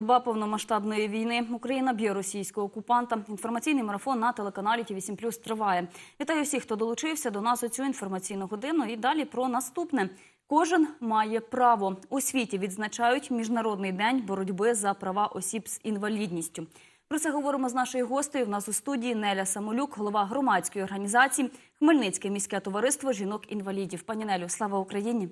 Два повномасштабної війни Україна б'є російського окупанта. Інформаційний марафон на телеканалі ТІВІ 7 триває. Вітаю всіх, хто долучився до нас у цю інформаційну годину. І далі про наступне. Кожен має право у світі. Відзначають міжнародний день боротьби за права осіб з інвалідністю. Про це говоримо з нашою гостею. В нас у студії Неля Самолюк, голова громадської організації Хмельницьке міське товариство жінок-інвалідів. Пані Нелю, слава Україні!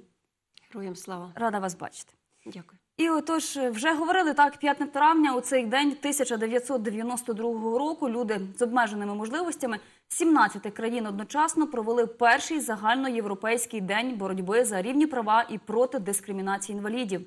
Героям слава. Рада вас бачити. Дякую. І отож, вже говорили так, 5 травня у цей день 1992 року люди з обмеженими можливостями з 17 країн одночасно провели перший загальноєвропейський день боротьби за рівні права і проти дискримінації інвалідів.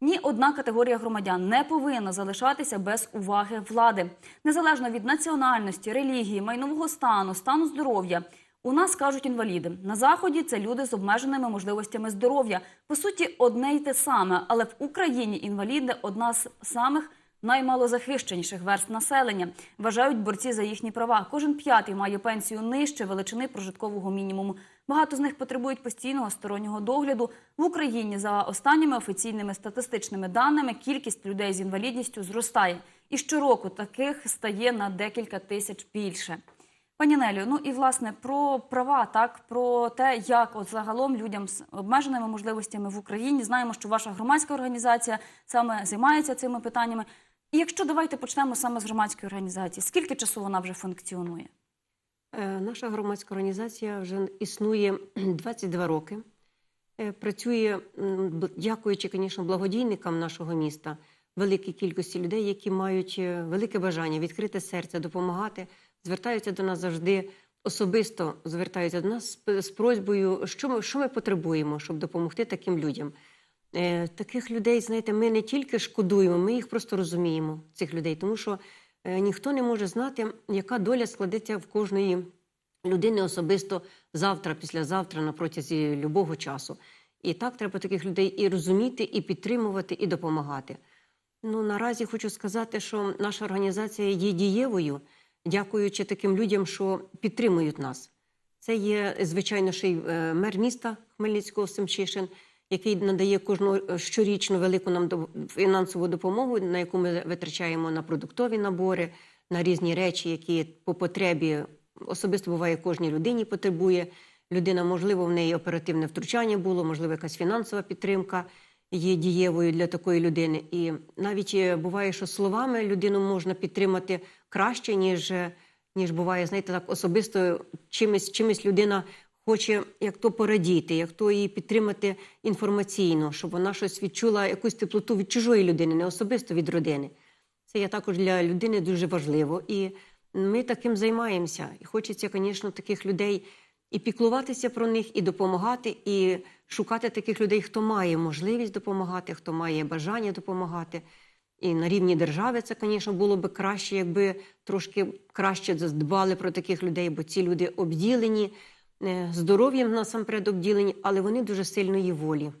Ні одна категорія громадян не повинна залишатися без уваги влади, незалежно від національності, релігії, майнового стану, стану здоров'я. У нас кажуть інваліди. На заході це люди з обмеженими можливостями здоров'я. По суті, одне й те саме, але в Україні інваліди одна з самих наймалозахищеніших верст населення. Вважають борці за їхні права. Кожен п'ятий має пенсію нижче величини прожиткового мінімуму. Багато з них потребують постійного стороннього догляду. В Україні за останніми офіційними статистичними даними кількість людей з інвалідністю зростає. І щороку таких стає на декілька тисяч більше. Пані Нелю, ну і власне про права, так про те, як от загалом людям з обмеженими можливостями в Україні знаємо, що ваша громадська організація саме займається цими питаннями. І якщо давайте почнемо саме з громадської організації, скільки часу вона вже функціонує? Е, Наша громадська організація вже існує 22 роки. Е, Працює, дякуючи, звісно, благодійникам нашого міста, великій кількості людей, які мають е, велике бажання відкрити серце, допомагати, звертаються до нас завжди особисто звертаються до нас з, з просьбою, що ми, що ми потребуємо, щоб допомогти таким людям. Е, таких людей, знаєте, ми не тільки шкодуємо, ми їх просто розуміємо, цих людей, тому що е, ніхто не може знати, яка доля складеться в кожної людини особисто завтра, післязавтра, на протязі любого часу. І так треба таких людей і розуміти, і підтримувати, і допомагати. Ну, наразі хочу сказати, що наша організація є дієвою, дякуючи таким людям, що підтримують нас. Це є, звичайно, ще й е, мер міста Хмельницького Семчишин, який надає кожну е, щорічну велику нам фінансову допомогу, на яку ми витрачаємо на продуктові набори, на різні речі, які по потребі особисто буває кожній людині потребує. Людина, можливо, в неї оперативне втручання було, можливо, якась фінансова підтримка є дієвою для такої людини. І навіть е, буває, що словами людину можна підтримати краще, ніж, е, ніж буває, знаєте, так особисто чимось, чимось людина хоче як то порадіти, як то її підтримати інформаційно, щоб вона щось відчула, якусь теплоту від чужої людини, не особисто від родини. Це є також для людини дуже важливо. І ми таким займаємося. І хочеться, звісно, таких людей і піклуватися про них, і допомагати, і шукати таких людей, хто має можливість допомагати, хто має бажання допомагати. І на рівні держави це, звісно, було б краще, якби трошки краще дбали про таких людей, бо ці люди обділені е, здоров'ям насамперед обділені, але вони дуже сильної волі.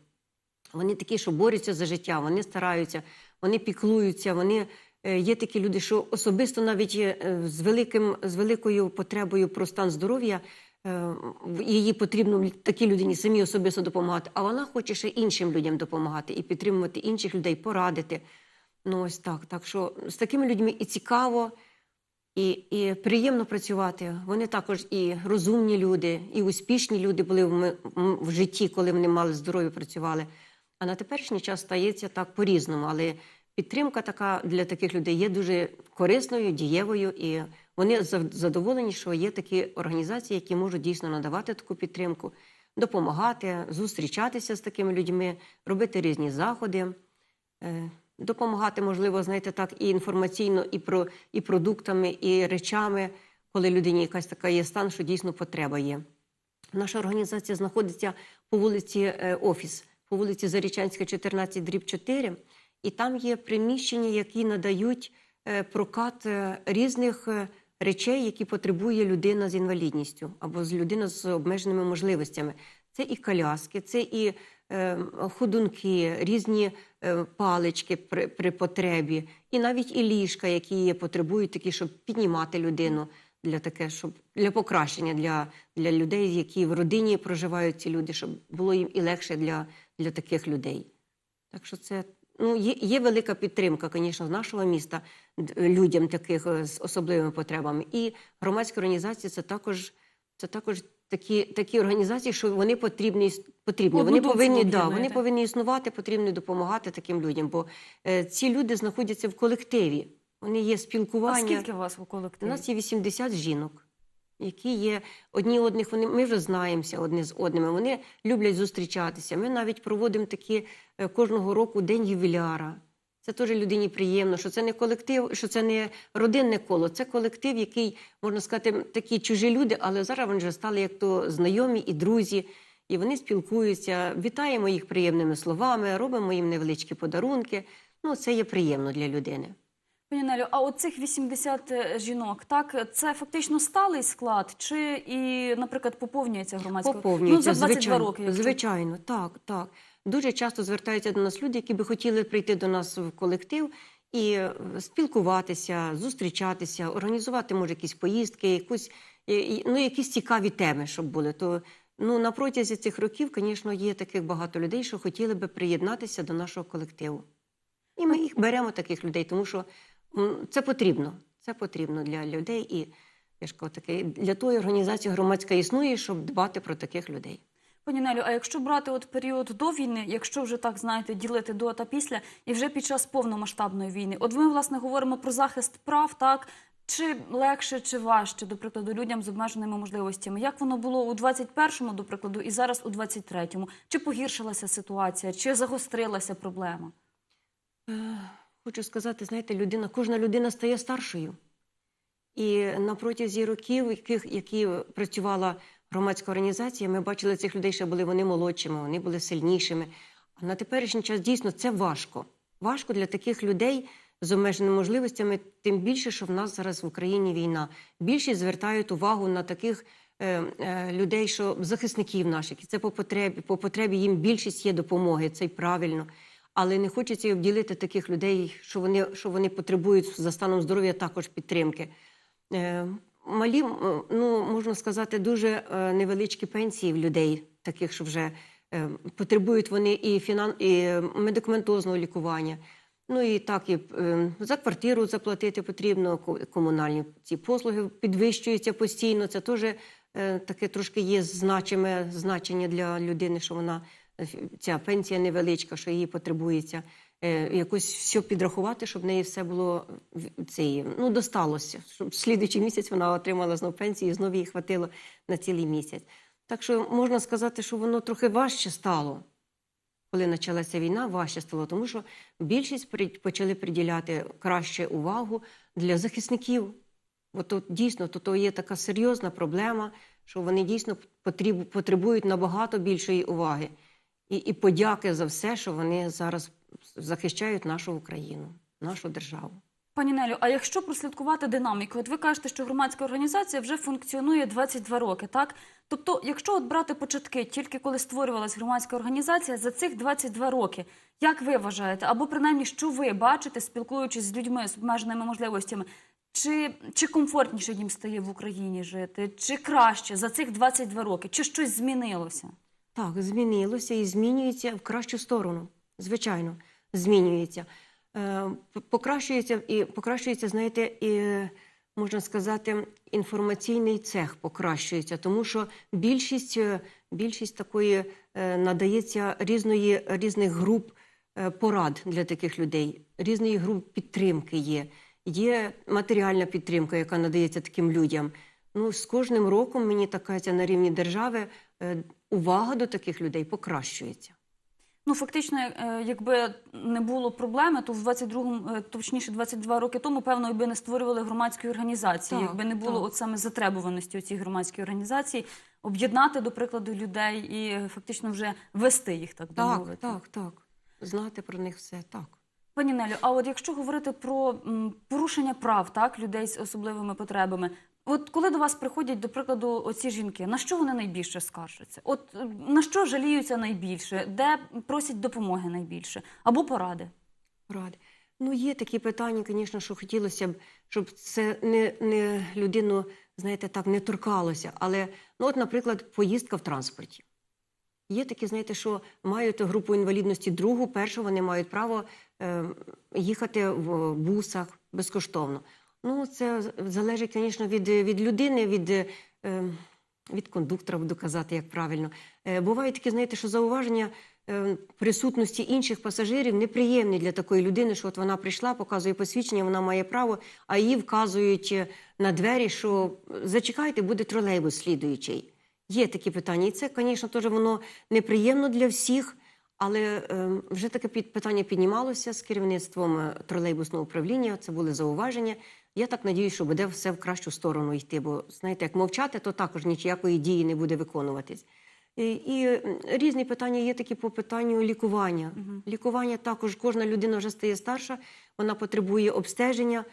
Вони такі, що борються за життя, вони стараються, вони піклуються, вони е, є такі люди, що особисто навіть е, з, великим, з великою потребою про стан здоров'я. Е, Її потрібно такій людині самі особисто допомагати, а вона хоче ще іншим людям допомагати і підтримувати інших людей, порадити. Ну ось так. Так що з такими людьми і цікаво, і, і приємно працювати. Вони також і розумні люди, і успішні люди були в, в житті, коли вони мали здоров'я, працювали. А на теперішній час стається так по-різному. Але підтримка така для таких людей є дуже корисною, дієвою, і вони задоволені, що є такі організації, які можуть дійсно надавати таку підтримку, допомагати, зустрічатися з такими людьми, робити різні заходи. Е, Допомагати, можливо, знаєте, так, і інформаційно, і про і продуктами, і речами, коли людині якась така є стан, що дійсно потреба є. Наша організація знаходиться по вулиці е, Офіс, по вулиці Зарічанська, 14, дріб 4. І там є приміщення, які надають е, прокат е, різних е, речей, які потребує людина з інвалідністю або з людина з обмеженими можливостями. Це і коляски, це і ходунки, різні палички при, при потребі, і навіть і ліжка, які потребують такі, щоб піднімати людину для таке, щоб для покращення для, для людей, які в родині проживають ці люди, щоб було їм і легше для, для таких людей. Так що це ну, є, є велика підтримка, звісно, з нашого міста людям таких е, з особливими потребами. І громадські організації це також, це також такі, такі організації, що вони потрібні. потрібні. Вони повинні, да, вони повинні існувати, потрібно допомагати таким людям. Бо е, ці люди знаходяться в колективі. Вони є А скільки у вас у У нас є 80 жінок, які є одні одних. Вони ми вже знаємося одне з одними. Вони люблять зустрічатися. Ми навіть проводимо такі е, кожного року день ювіляра. Це теж людині приємно, що це не колектив, що це не родинне коло, це колектив, який можна сказати, такі чужі люди, але зараз вони вже стали як то знайомі і друзі. І вони спілкуються, вітаємо їх приємними словами, робимо їм невеличкі подарунки. Ну, це є приємно для людини. Пані Нелю, а от цих 80 жінок, так, це фактично сталий склад, чи і, наприклад, поповнюється громадська Поповнюється, ну, за 22 звичайно, роки? якщо- звичайно, так, так. Дуже часто звертаються до нас люди, які би хотіли прийти до нас в колектив і е, спілкуватися, зустрічатися, організувати, може, якісь поїздки, якусь, е, ну, якісь цікаві теми, щоб були. То ну, на протязі цих років, звісно, є таких багато людей, що хотіли би приєднатися до нашого колективу. І ми їх беремо, таких людей, тому що це потрібно. Це потрібно для людей. І я ж кажу, таке, для тої організації громадська існує, щоб дбати про таких людей. Пані Нелю, а якщо брати от період до війни, якщо вже так знаєте, ділити до та після, і вже під час повномасштабної війни, от ми власне говоримо про захист прав, так чи легше, чи важче, до прикладу, людям з обмеженими можливостями? Як воно було у 21-му, до прикладу, і зараз у 23-му? Чи погіршилася ситуація, чи загострилася проблема? Хочу сказати, знаєте, людина, кожна людина стає старшою. І на протязі років, яких, які працювала громадська організація, ми бачили цих людей, що були вони молодшими, вони були сильнішими. А на теперішній час дійсно це важко. Важко для таких людей з обмеженими можливостями, тим більше, що в нас зараз в Україні війна. Більшість звертають увагу на таких е, е, людей, що захисників наших. І це по потребі, по потребі їм більшість є допомоги, це й правильно. Але не хочеться й обділити таких людей, що вони, що вони потребують за станом здоров'я також підтримки. Е, Малі, ну можна сказати, дуже е, невеличкі пенсії в людей, таких, що вже е, потребують вони і фінан, і медикаментозного лікування. Ну і так, і за квартиру заплатити потрібно, комунальні ці послуги підвищуються постійно. Це теж таке трошки є значиме значення для людини, що вона ця пенсія невеличка, що їй потребується. Е, якось все підрахувати, щоб в неї все було цей, ну, досталося, щоб слідуючий місяць вона отримала знов пенсію і знов їй хватило на цілий місяць. Так що можна сказати, що воно трохи важче стало коли почалася війна, важче стало, тому що більшість почали приділяти краще увагу для захисників. Бо то дійсно то є така серйозна проблема, що вони дійсно потребують набагато більшої уваги і, і подяки за все, що вони зараз захищають нашу Україну, нашу державу. Пані Нелю, а якщо прослідкувати динаміку, от ви кажете, що громадська організація вже функціонує 22 роки, так? Тобто, якщо от брати початки, тільки коли створювалась громадська організація, за цих 22 роки, як ви вважаєте, або принаймні, що ви бачите, спілкуючись з людьми з обмеженими можливостями, чи, чи комфортніше їм стає в Україні жити, чи краще за цих 22 роки, чи щось змінилося? Так, змінилося і змінюється в кращу сторону. Звичайно, змінюється. Е, Покращується і покращується, знаєте, і можна сказати, інформаційний цех покращується, тому що більшість, е, більшість такої е, надається різної різних груп порад для таких людей, різної груп підтримки є. Є матеріальна підтримка, яка надається таким людям. Ну, з кожним роком мені така ця на рівні держави е, увага до таких людей покращується. Ну, фактично, е, якби не було проблеми, то в 22-му, е, точніше, 22 роки тому, певно, якби не створювали громадські організації, Так, якби не було так. от саме затребуваності у цій громадській організації, об'єднати, до прикладу, людей і фактично вже вести їх, так би Так, мовити. так, так. Знати про них все так. Пані Нелю, а от якщо говорити про порушення прав так, людей з особливими потребами, от коли до вас приходять, до прикладу, оці жінки, на що вони найбільше скаржаться? От е, на що жаліються найбільше, де просять допомоги найбільше або поради? Ради. Ну, є такі питання, звісно, що хотілося б, щоб це не, не людину, знаєте, так не торкалося. Але, ну, от, наприклад, поїздка в транспорті. Є такі, знаєте, що мають групу інвалідності другу, першу, вони мають право е, їхати в бусах безкоштовно. Ну, це залежить, звісно, від, від людини, від, е, від кондуктора, буду казати, як правильно. Е, бувають такі, знаєте, що зауваження е, присутності інших пасажирів неприємні для такої людини, що от вона прийшла, показує посвідчення, вона має право, а її вказують на двері, що зачекайте, буде тролейбус слідуючий. Є такі питання. І це, звісно, теж воно неприємно для всіх, але вже таке питання піднімалося з керівництвом тролейбусного управління. Це були зауваження. Я так надіюсь, що буде все в кращу сторону йти. Бо знаєте, як мовчати, то також ніякої дії не буде виконуватись. І, і різні питання є такі по питанню лікування. Лікування також кожна людина вже стає старша, вона потребує обстеження,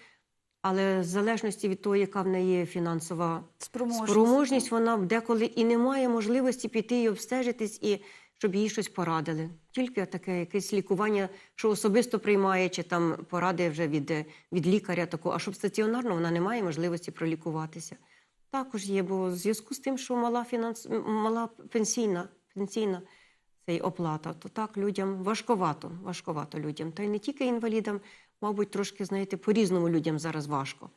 але в залежності від того, яка в неї фінансова Спроможність. Спроможність вона деколи і не має можливості піти і обстежитись, і щоб їй щось порадили. Тільки таке якесь лікування, що особисто приймає, чи там поради вже від, від лікаря такого, а щоб стаціонарно вона не має можливості пролікуватися. Також є, бо в зв'язку з тим, що мала фінанс... мала пенсійна, пенсійна цей оплата, то так людям важковато, важковато людям. Та й не тільки інвалідам, мабуть, трошки, знаєте, по-різному людям зараз важко.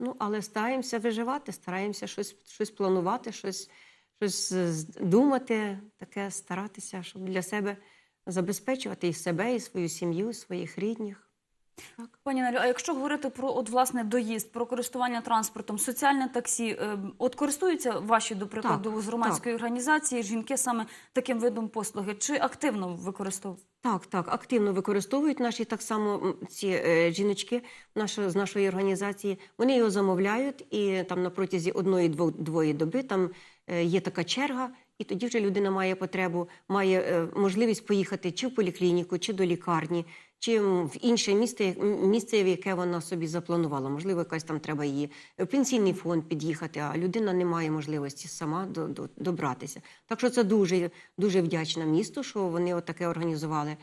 Ну, але стараємося виживати, стараємося щось, щось планувати, щось, щось е, думати, таке старатися, щоб для себе забезпечувати і себе, і свою сім'ю, своїх рідних. Пані Нелю, а якщо говорити про от власне доїзд, про користування транспортом, соціальне таксі, е, от користуються ваші, до прикладу, Так, з громадської організації жінки саме таким видом послуги, чи активно використовують? Так, так, активно використовують наші так само ці е, жіночки нашої, з нашої організації. Вони його замовляють, і там на протязі одної двої доби там е, є така черга, і тоді вже людина має потребу, має е, можливість поїхати чи в поліклініку, чи до лікарні, чи в інше місце, місце, в яке вона собі запланувала. Можливо, якась там треба її в пенсійний фонд під'їхати, а людина не має можливості сама до, до, добратися. Так що це дуже, дуже вдячна місту, що вони отаке організували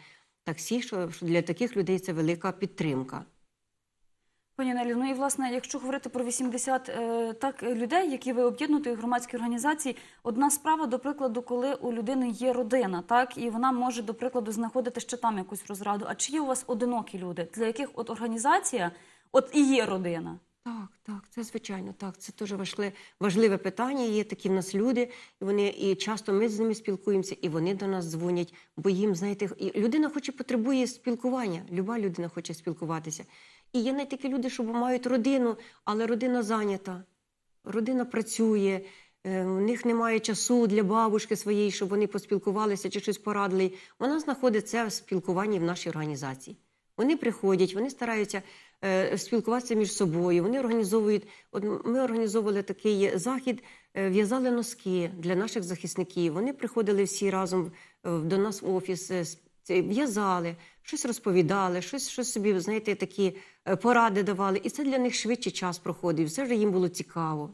таксі, що, що для таких людей це велика підтримка. Пані Нелі, ну і власне, якщо говорити про 80 е, так людей, які ви об'єднуєте у громадській організації, одна справа, до прикладу, коли у людини є родина, так і вона може, до прикладу, знаходити ще там якусь розраду. А чи є у вас одинокі люди, для яких от організація, от і є родина? Так, так, це звичайно, так. Це дуже важливе, важливе питання. Є такі в нас люди, і вони і часто ми з ними спілкуємося, і вони до нас дзвонять, бо їм, знаєте, людина хоче потребує спілкування. Люба людина хоче спілкуватися. І є навіть такі люди, що мають родину, але родина зайнята, родина працює. е, В них немає часу для бабушки своєї, щоб вони поспілкувалися чи щось порадили. Вона знаходить це в спілкуванні в нашій організації. Вони приходять, вони стараються е, спілкуватися між собою. Вони організовують. От ми організовували такий захід, е, в'язали носки для наших захисників. Вони приходили всі разом е, до нас в офіс, е, в'язали, щось розповідали, щось, щось собі, знаєте, такі е, поради давали. І це для них швидше час проходив. Все вже їм було цікаво.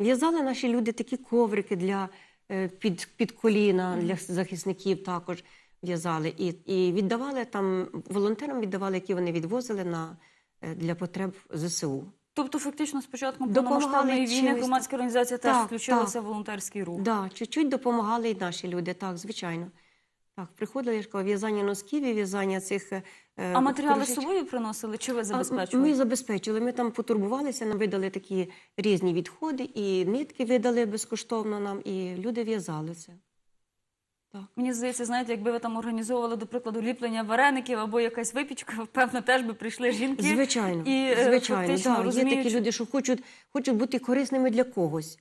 В'язали наші люди такі коврики для е, під, під коліна для захисників також в'язали. І, і віддавали там волонтерам віддавали, які вони відвозили на, е, для потреб ЗСУ. Тобто, фактично, Допомагали повномасштабної війни громадська організація теж Так, включилася так. в волонтерський рух. Да, чуть-чуть допомагали і наші люди, так, звичайно. Так, приходили я ж кажу, в'язання носків і в'язання цих. е, А матеріали з собою приносили? Чи ви забезпечували? Ми забезпечили. Ми там потурбувалися, нам видали такі різні відходи, і нитки видали безкоштовно нам, і люди в'язали це. Мені здається, знаєте, якби ви там організовували, до прикладу, ліплення вареників або якась випічка, певно, теж би прийшли жінки. Звичайно, І, е, звичайно, да. є такі люди, що хочуть, хочуть бути корисними для когось.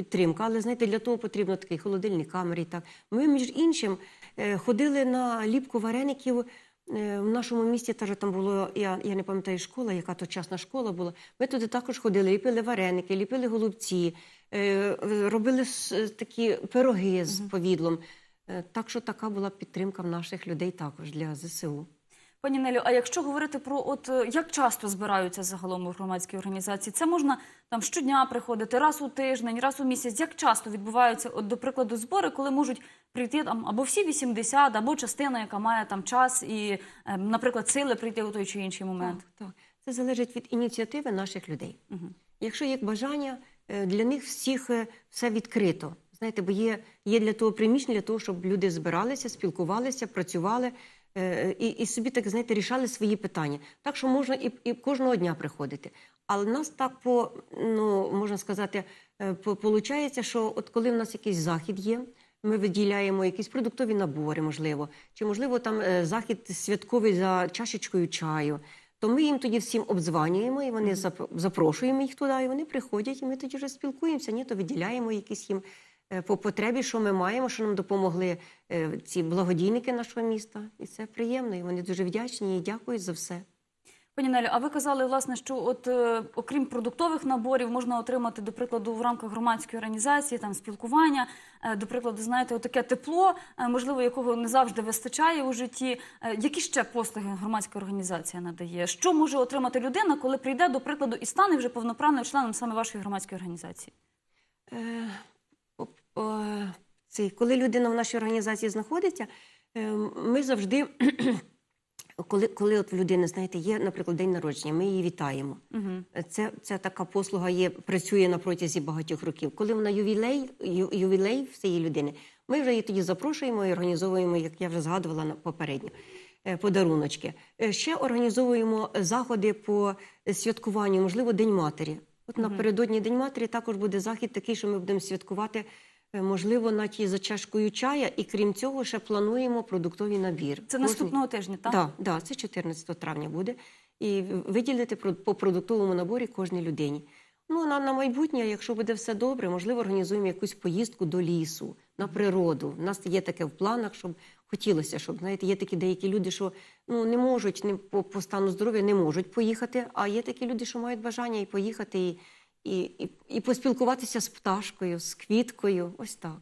Підтримка, але знаєте, для того потрібно такий холодильний камері. Так ми, між іншим, е, ходили на ліпку вареників. е, В нашому місті теж там було, я, я не пам'ятаю школа, яка то частна школа була. Ми туди також ходили, ліпили вареники, ліпили голубці, е, робили такі пироги з повідлом. Так що така була підтримка в наших людей також для ЗСУ. Пані Нелю, а якщо говорити про от е, як часто збираються загалом у громадській організації, це можна там щодня приходити, раз у тиждень, раз у місяць. Як часто відбуваються, от, до прикладу, збори, коли можуть прийти там або всі 80, або частина, яка має там час і, е, наприклад, сили прийти у той чи інший момент. Так, так. Це залежить від ініціативи наших людей. Якщо є бажання, е, для них всіх е, все відкрито. Знаєте, бо є, є для того приміщення, для того, щоб люди збиралися, спілкувалися, працювали і, і собі так знаєте, рішали свої питання. Так що можна і, і кожного дня приходити. Але нас так по ну можна сказати, е, по- получається, що от коли в нас якийсь захід є. Ми виділяємо якісь продуктові набори, можливо, чи можливо там е, захід святковий за чашечкою чаю. То ми їм тоді всім обдзванюємо, і вони зап- запрошуємо їх туди, і вони приходять, і ми тоді вже спілкуємося. Ні, то виділяємо якісь їм е, по потребі, що ми маємо, що нам допомогли е, ці благодійники нашого міста. І це приємно. І вони дуже вдячні і дякують за все. Пані Нелю, а ви казали, власне, що от е, окрім продуктових наборів можна отримати, до прикладу, в рамках громадської організації там спілкування, е, до прикладу, знаєте, таке тепло, е, можливо, якого не завжди вистачає у житті. Е, які ще послуги громадська організація надає? Що може отримати людина, коли прийде, до прикладу, і стане вже повноправним членом саме вашої громадської організації? Е, о- цей, коли людина в нашій організації знаходиться, е, ми завжди, коли, коли от в людини, знаєте, є, наприклад, день народження, ми її вітаємо. Угу. Це, це така послуга є, працює на протязі багатьох років. Коли вона ювілей, ю, ювілей в цієї людини, ми вже її тоді запрошуємо і організовуємо, як я вже згадувала на- попередньо, е, подаруночки. Ще організовуємо заходи по святкуванню, можливо, День матері. От напередодні День матері також буде захід такий, що ми будемо святкувати, можливо, навіть і за чашкою чая. І крім цього, ще плануємо продуктовий набір. Це наступного тижня, так? так, да, це 14 травня буде. І виділити по продуктовому наборі кожній людині. Ну, на, на майбутнє, якщо буде все добре, можливо, організуємо якусь поїздку до лісу, на природу. У нас є таке в планах, щоб хотілося, щоб знаєте, є такі деякі люди, що ну не можуть не по, по стану здоров'я не можуть поїхати. А є такі люди, що мають бажання і поїхати, і, і, і, і поспілкуватися з пташкою, з квіткою. Ось так.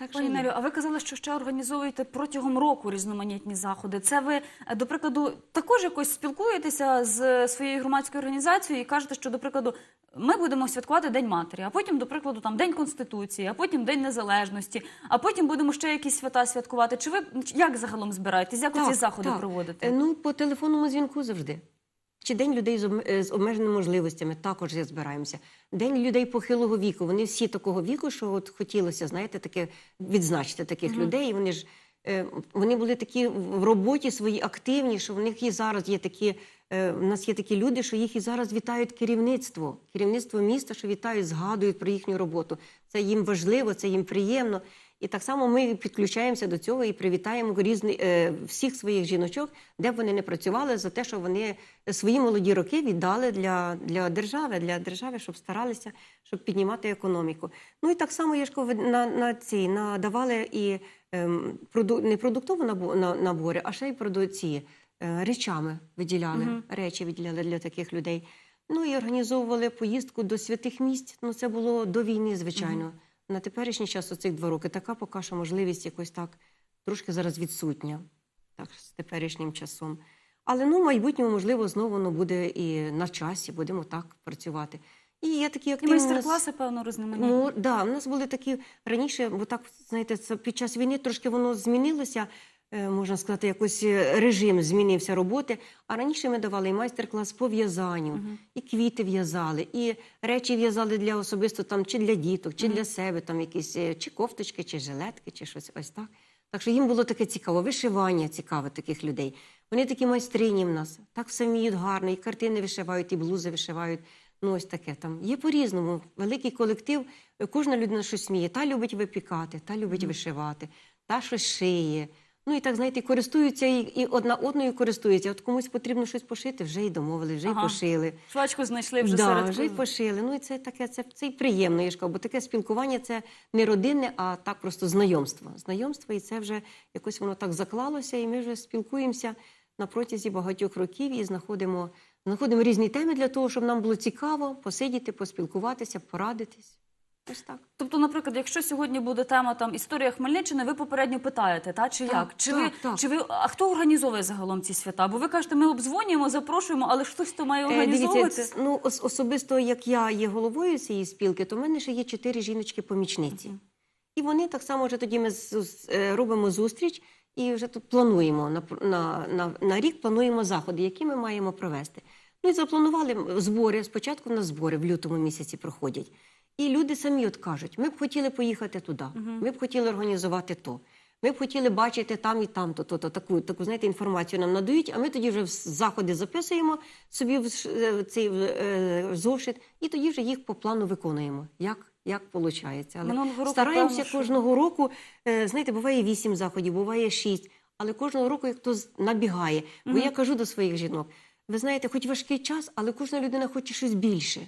Так Пані. Нелю, а ви казали, що ще організовуєте протягом року різноманітні заходи. Це ви, е, до прикладу, також якось спілкуєтеся з своєю громадською організацією і кажете, що, до прикладу, ми будемо святкувати День матері, а потім, до прикладу, там День Конституції, а потім День Незалежності, а потім будемо ще якісь свята святкувати. Чи ви як загалом збираєтесь? Як ці заходи так. проводите? Е, Ну, по телефонному дзвінку завжди. Чи День людей з е, обмеженими можливостями також збираємося. День людей похилого віку. Вони всі такого віку, що от хотілося, знаєте, таке відзначити таких людей. І Вони ж е, вони були такі в роботі своїй активні, що в них і зараз є такі. е, У нас є такі люди, що їх і зараз вітають керівництво, керівництво міста, що вітають, згадують про їхню роботу. Це їм важливо, це їм приємно. І так само ми підключаємося до цього і привітаємо різні, е, всіх своїх жіночок, де б вони не працювали, за те, що вони свої молоді роки віддали для, для держави, для держави, щоб старалися, щоб піднімати економіку. Ну і так само я ж кажу, на, на ці надавали і ем, проду, не на- набори, а ще й проду, ці, е, речами виділяли, Мгм. речі виділяли для таких людей. Ну і організовували поїздку до святих місць. Ну це було до війни, звичайно. На теперішній час, оцих два роки, така поки що можливість якось так трошки зараз відсутня, так, з теперішнім часом. Але ну, в майбутньому, можливо, знову воно буде і на часі, будемо так працювати. І є такі активні... І майстер-класи, певно, різноманітні. Ну, да, у нас були такі раніше, бо так, знаєте, це під час війни трошки воно змінилося, можна сказати, якось е, режим змінився роботи. А раніше ми давали і майстер-клас по в'язанню, і квіти в'язали, і речі в'язали для особисто там, чи для діток, чи для себе, там якісь е, чи кофточки, чи жилетки, чи щось ось так. Так що їм було таке цікаво, вишивання цікаве таких людей. Вони такі майстрині в нас, так все вміють гарно, і картини вишивають, і блузи вишивають. Ну, ось таке там. Є по-різному. Великий колектив, е, кожна людина щось сміє. Та любить випікати, та любить вишивати, та щось шиє. Ну і так, знаєте, користуються і, і одна одною користуються. От комусь потрібно щось пошити, вже й домовили, вже й Ага. пошили. Швачку знайшли вже да, серед вже й пошили. Ну і це таке, це, це й приємно, я ж кажу, бо таке спілкування це не родинне, а так просто знайомство. Знайомство, і це вже якось воно так заклалося, і ми вже спілкуємося на протязі багатьох років і знаходимо, знаходимо різні теми для того, щоб нам було цікаво посидіти, поспілкуватися, порадитись. Ось так. Тобто, наприклад, якщо сьогодні буде тема там історія Хмельниччини, ви попередньо питаєте, та чи Так, як? Чи так, ви так. чи ви а хто організовує загалом ці свята? Бо ви кажете, ми обдзвонюємо, запрошуємо, але хтось то має Е. Дивіться, ну ос- особисто як я є головою цієї спілки, то в мене ще є чотири жіночки-помічниці. І вони так само вже тоді ми е, робимо зустріч і вже тут плануємо на, на, на, на рік плануємо заходи, які ми маємо провести. Ну і запланували збори. Спочатку в нас збори в лютому місяці проходять. І люди самі от кажуть: ми б хотіли поїхати туди, ми б хотіли організувати то. Ми б хотіли бачити там і там, то, то, то таку, таку знаєте, інформацію нам надають, а ми тоді вже заходи записуємо собі в е, цей в, е, зошит, і тоді вже їх по плану виконуємо. Як, як виходить. Але року, стараємося що- кожного року. е, Знаєте, буває вісім заходів, буває шість. Але кожного року як хтось набігає. Бо я кажу до своїх жінок: ви знаєте, хоч важкий час, але кожна людина хоче щось більше.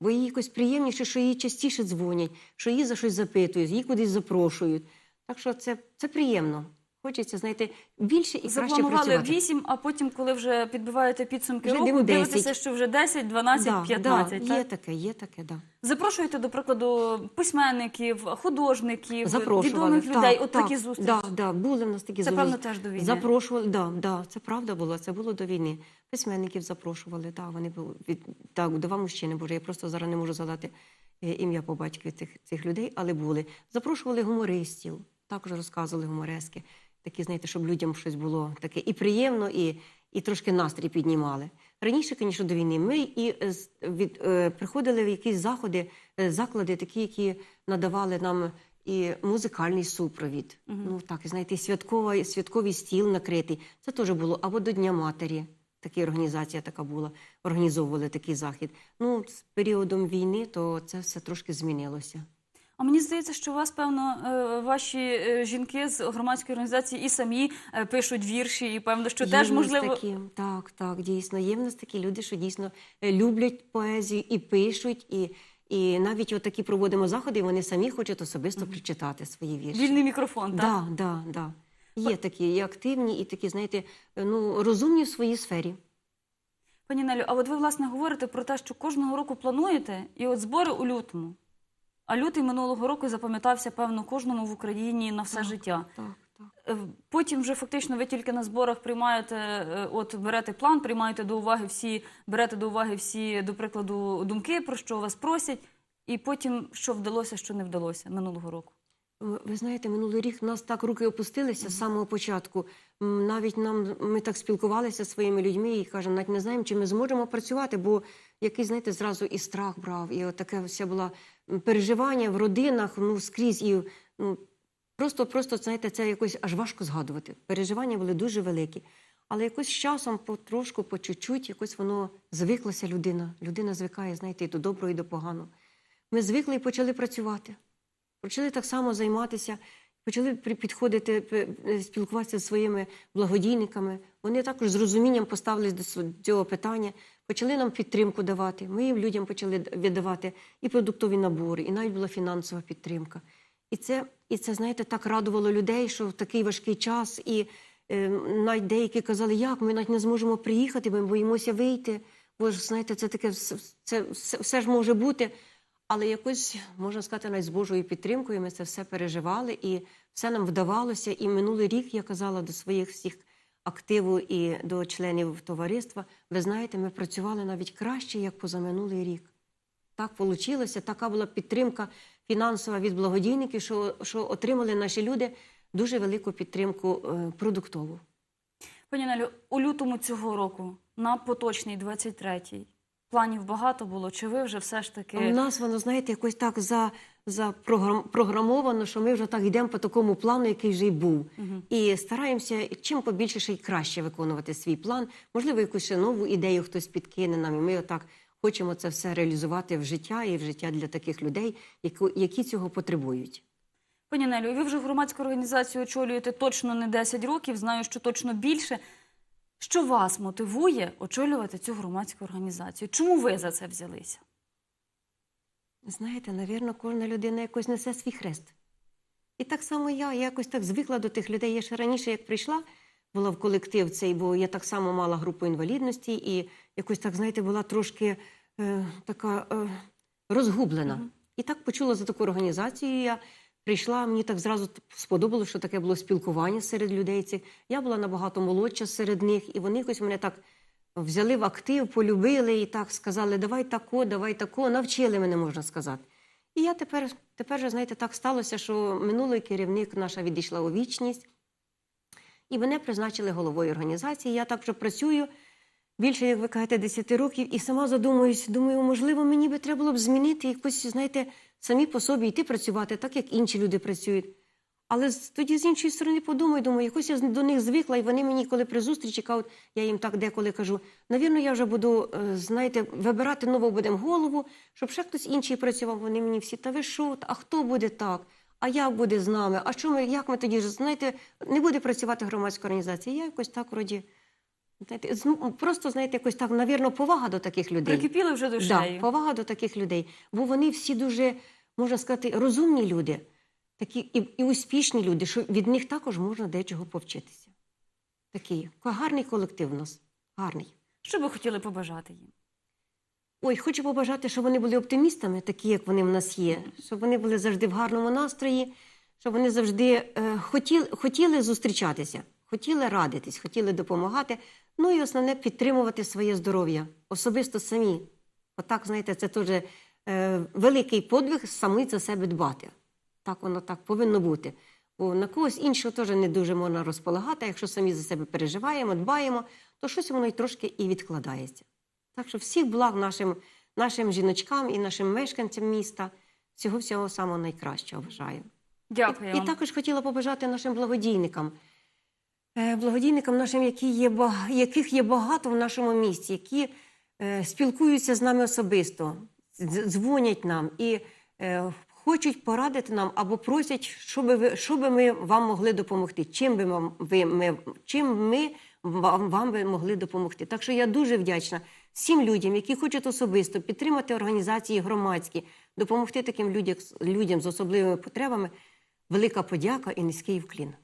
Бо їй якось приємніше, що її частіше дзвонять, що її за щось запитують, її кудись запрошують. Так що це, це приємно. Хочеться, знаєте, більше і краще Запланували працювати. 8, а потім, коли вже підбиваєте підсумки Вже року, дивимо 10. дивитеся, що вже 10, 12, Да, 15. да, так? є таке, є таке, да. Запрошуєте, до прикладу, письменників, художників, Запрошували. відомих людей. От так, такі зустрічі. Да, да, були в нас такі Це, певно, теж до війни. Запрошували, да, да, це правда було, це було до війни. Письменників запрошували, да, вони були від так, два мужчини, боже, я просто зараз не можу згадати е, ім'я по батькові цих, цих людей, але були. Запрошували гумористів, також розказували гуморески. Такі, знаєте, щоб людям щось було таке і приємно, і, і трошки настрій піднімали. Раніше, звісно, до війни ми і е, від, е, приходили в якісь заходи, е, заклади, такі, які надавали нам і музикальний супровід. Ну так, знаєте, і святкова, святковий стіл накритий. Це теж було або до Дня матері. Така організація така була, організовували такий захід. Ну, з періодом війни, то це все трошки змінилося. А мені здається, що у вас, певно, е, ваші е, жінки з громадської організації і самі е, пишуть вірші, і певно, що Є теж можливо. такі, так, так, дійсно. Є в нас такі люди, що дійсно люблять поезію і пишуть, і, і навіть отакі проводимо заходи, і вони самі хочуть особисто прочитати свої вірші. Вільний мікрофон, так? Да, да, да. Є такі і активні, і такі, знаєте, ну, розумні в своїй сфері. Пані Нелю, а от ви власне говорите про те, що кожного року плануєте, і от збори у лютому. А лютий минулого року запам'ятався, певно, кожному в Україні на все життя. Так, так. Е, Потім вже фактично ви тільки на зборах приймаєте, е, от берете план, приймаєте до уваги всі, берете до уваги всі, до прикладу, думки, про що вас просять, і потім що вдалося, що не вдалося минулого року. Ви знаєте, минулий рік в нас так руки опустилися з самого початку. Навіть нам ми так спілкувалися зі своїми людьми і кажемо, навіть не знаємо, чи ми зможемо працювати, бо якийсь, знаєте, зразу і страх брав, і таке все було переживання в родинах, ну скрізь і ну просто, просто знаєте, це якось аж важко згадувати. Переживання були дуже великі. Але якось з часом, потрошку, по чуть-чуть, якось воно звиклася людина. Людина звикає, знаєте, і до доброго, і до поганого. Ми звикли і почали працювати. Почали так само займатися, почали підходити, е, спілкуватися зі своїми благодійниками. Вони також з розумінням поставились до цього питання, почали нам підтримку давати. Ми їм людям почали віддавати і продуктові набори, і навіть була фінансова підтримка. І це, і це, знаєте, так радувало людей, що в такий важкий час, і е, навіть деякі казали, як ми навіть не зможемо приїхати, ми боїмося вийти. Бо ж, знаєте, це таке це все, все ж може бути. Але якось можна сказати, навіть з Божою підтримкою ми це все переживали, і все нам вдавалося. І минулий рік я казала до своїх всіх активу і до членів товариства. Ви знаєте, ми працювали навіть краще, як позаминулий рік. Так вийшло, така була підтримка фінансова від благодійників, що, що отримали наші люди дуже велику підтримку е, продуктову. Пані Нелю, у лютому цього року на поточний 23-й планів багато було. Чи ви вже все ж таки А У нас воно, знаєте, якось так за, запрограмовано, що ми вже так йдемо по такому плану, який вже й був. І стараємося чим побільше ще й краще виконувати свій план. Можливо, якусь ще нову ідею хтось підкине нам, і ми отак хочемо це все реалізувати в життя і в життя для таких людей, які цього потребують. Пані Нелю, ви вже громадську організацію очолюєте точно не 10 років, знаю, що точно більше. Що вас мотивує очолювати цю громадську організацію? Чому ви за це взялися? Знаєте, навірно, кожна людина якось несе свій хрест. І так само я, я якось так звикла до тих людей. Я ще раніше, як прийшла, була в колектив цей, бо я так само мала групу інвалідності і якось так, знаєте, була трошки е, така е, розгублена. І так почула за таку організацію. Я прийшла, мені так зразу сподобалося, що таке було спілкування серед людей. цих. Я була набагато молодша серед них, і вони якось мене так взяли в актив, полюбили і так сказали, давай тако, давай тако, навчили мене, можна сказати. І я тепер, тепер же, знаєте, так сталося, що минулий керівник наша відійшла у вічність, і мене призначили головою організації. Я так вже працюю. Більше, як ви кажете, 10 років, і сама задумуюсь, думаю, можливо, мені би треба було б змінити якось, знаєте, самі по собі йти працювати, так як інші люди працюють. Але тоді з іншої сторони подумаю, думаю, якось я до них звикла, і вони мені, коли при зустрічі кажуть, я їм так деколи кажу, навірно, я вже буду, е, знаєте, вибирати нову будемо голову, щоб ще хтось інший працював. Вони мені всі, та ви що, а хто буде так? А як буде з нами? А що ми, як ми тоді знаєте, не буде працювати громадська організація? Я якось так вроді. Знаєте, ну, просто знаєте, якось так, навірно, повага до таких людей. Прикипіли вже Да, повага до таких людей. Бо вони всі дуже, можна сказати, розумні люди, такі і, і успішні люди, що від них також можна дечого повчитися. Такий гарний колектив у нас. Гарний. Що би хотіли побажати їм? Ой, хочу побажати, щоб вони були оптимістами, такі, як вони в нас є, щоб вони були завжди в гарному настрої, щоб вони завжди е, хотіли, хотіли зустрічатися, хотіли радитись, хотіли допомагати. Ну і основне підтримувати своє здоров'я, особисто самі. Отак, знаєте, це теж е, великий подвиг самі за себе дбати. Так воно так повинно бути. Бо на когось іншого теж не дуже можна розполагати. а Якщо самі за себе переживаємо, дбаємо, то щось воно й трошки і відкладається. Так що всіх благ нашим, нашим жіночкам і нашим мешканцям міста. Всього всього самого найкращого вважаю. Дякую І, і також хотіла побажати нашим благодійникам, благодійникам нашим, які є, яких є багато в нашому місті, які е, спілкуються з нами особисто, дзвонять нам і е, хочуть порадити нам або просять, що би, ви, що би ми вам могли допомогти, чим би вам, ви, ми, чим ми вам, вам би могли допомогти. Так що я дуже вдячна всім людям, які хочуть особисто підтримати організації громадські, допомогти таким людям, людям з особливими потребами. Велика подяка і низький вклін.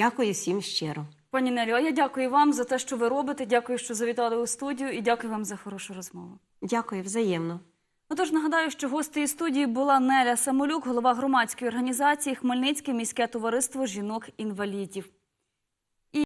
Дякую всім щиро. Пані Нелю, а я дякую вам за те, що ви робите. Дякую, що завітали у студію, і дякую вам за хорошу розмову. Дякую взаємно. Отож, нагадаю, що гостею студії була Неля Самолюк, голова громадської організації Хмельницьке міське товариство жінок-інвалідів.